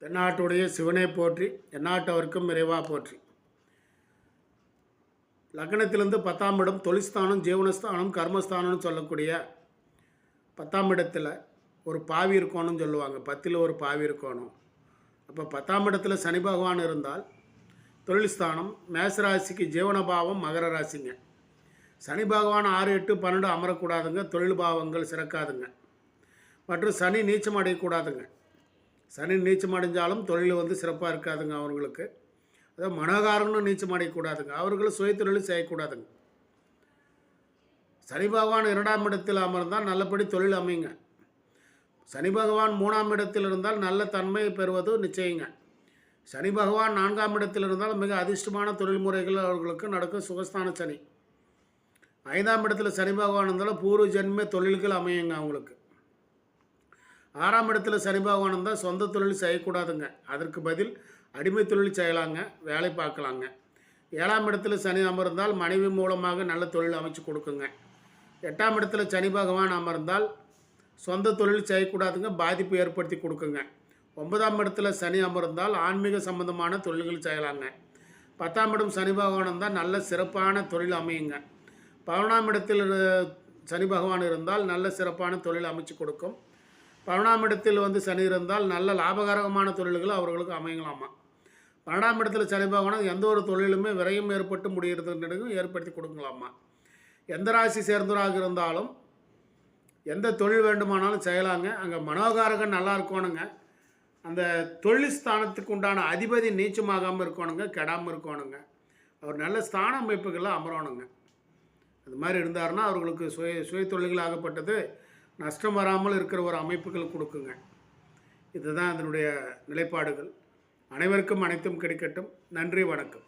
தென்னாட்டுடைய சிவனை போற்றி எந்நாட்டவருக்கும் இறைவா போற்றி. லக்னத்திலிருந்து பத்தாம் இடம் தொழில்ஸ்தானம் ஜீவனஸ்தானம் கர்மஸ்தானம்னு சொல்லக்கூடிய பத்தாம் இடத்துல ஒரு பாவி இருக்கணும்னு சொல்லுவாங்க. பத்தில் ஒரு பாவி இருக்கணும். அப்போ பத்தாம் இடத்துல சனி பகவான் இருந்தால் தொழில் ஸ்தானம் மேசராசிக்கு ஜீவனபாவம் மகர ராசிங்க. சனி பகவான் ஆறு எட்டு பன்னெண்டு அமரக்கூடாதுங்க. தொழில் பாவங்கள் சிறக்காதுங்க. மற்றும் சனி நீச்சம் அடையக்கூடாதுங்க. சனி நீச்சம் அடைஞ்சாலும் தொழில் வந்து சிறப்பாக இருக்காதுங்க அவங்களுக்கு. அதாவது மனோகாரனும் நீச்சம் அடையக்கூடாதுங்க அவர்களும் சுயத்தொழிலும் செய்யக்கூடாதுங்க. சனி பகவான் இரண்டாம் இடத்தில் அமர்ந்தால் நல்லபடி தொழில் அமையுங்க. சனி பகவான் மூணாம் இடத்தில் இருந்தால் நல்ல தன்மை பெறுவது நிச்சயங்க. சனி பகவான் நான்காம் இடத்தில் இருந்தால் மிக அதிர்ஷ்டமான தொழில் முறைகள் அவர்களுக்கு நடக்கும். சுகஸ்தான சனி. ஐந்தாம் இடத்துல சனி பகவான் இருந்தாலும் பூர்வ ஜென்ம தொழில்கள் அமையுங்க அவங்களுக்கு. ஆறாம் இடத்துல சனி பகவான் இருந்தால் சொந்த தொழில் செய்யக்கூடாதுங்க. அதற்கு பதில் அடிமை தொழில் செய்யலாங்க வேலை பார்க்கலாங்க. ஏழாம் இடத்துல சனி அமர்ந்தால் மனைவி மூலமாக நல்ல தொழில் அமைச்சு கொடுக்குங்க. எட்டாம் இடத்துல சனி பகவான் அமர்ந்தால் சொந்த தொழில் செய்யக்கூடாதுங்க பாதிப்பு ஏற்படுத்தி கொடுக்குங்க. ஒன்பதாம் இடத்துல சனி அமர்ந்தால் ஆன்மீக சம்பந்தமான தொழில்கள் செய்யலாங்க. பத்தாம் இடம் சனி பகவான் இருந்தால் நல்ல சிறப்பான தொழில் அமையுங்க. பதினொன்றாம் இடத்தில் இரு- சனி பகவான் இருந்தால் நல்ல சிறப்பான தொழில் அமைச்சு கொடுக்கும். பன்னெண்டாம் இடத்தில் வந்து சனி இருந்தால் நல்ல லாபகரமான தொழில்கள் அவர்களுக்கு அமையலாமா? பன்னெண்டாம் இடத்துல சனி பகவான் எந்த ஒரு தொழிலுமே விரயம் ஏற்பட்டு முடிகிறது ஏற்படுத்தி கொடுக்கலாமா? எந்த ராசி சேர்ந்தவராக இருந்தாலும் எந்த தொழில் வேண்டுமானாலும் செய்யலாங்க. அங்கே மனோகாரகன் நல்லா இருக்கணுங்க. அந்த தொழில் ஸ்தானத்துக்கு உண்டான அதிபதி நீச்சமாகாமல் இருக்கணுங்க கெடாமல் இருக்கணுங்க. அவர் நல்ல ஸ்தான அமைப்புகளில் அமரணுங்க. அது மாதிரி இருந்தாருன்னா அவர்களுக்கு சுய சுய தொழில்கள் ஆகப்பட்டது. நஷ்டம் வராமல் இருக்கிற ஒரு அமைப்புகள் கொடுக்குங்க. இதுதான் அதனுடைய நிலைப்பாடுகள். அனைவருக்கும் அனைத்தும் கிடைக்கட்டும். நன்றி வணக்கம்.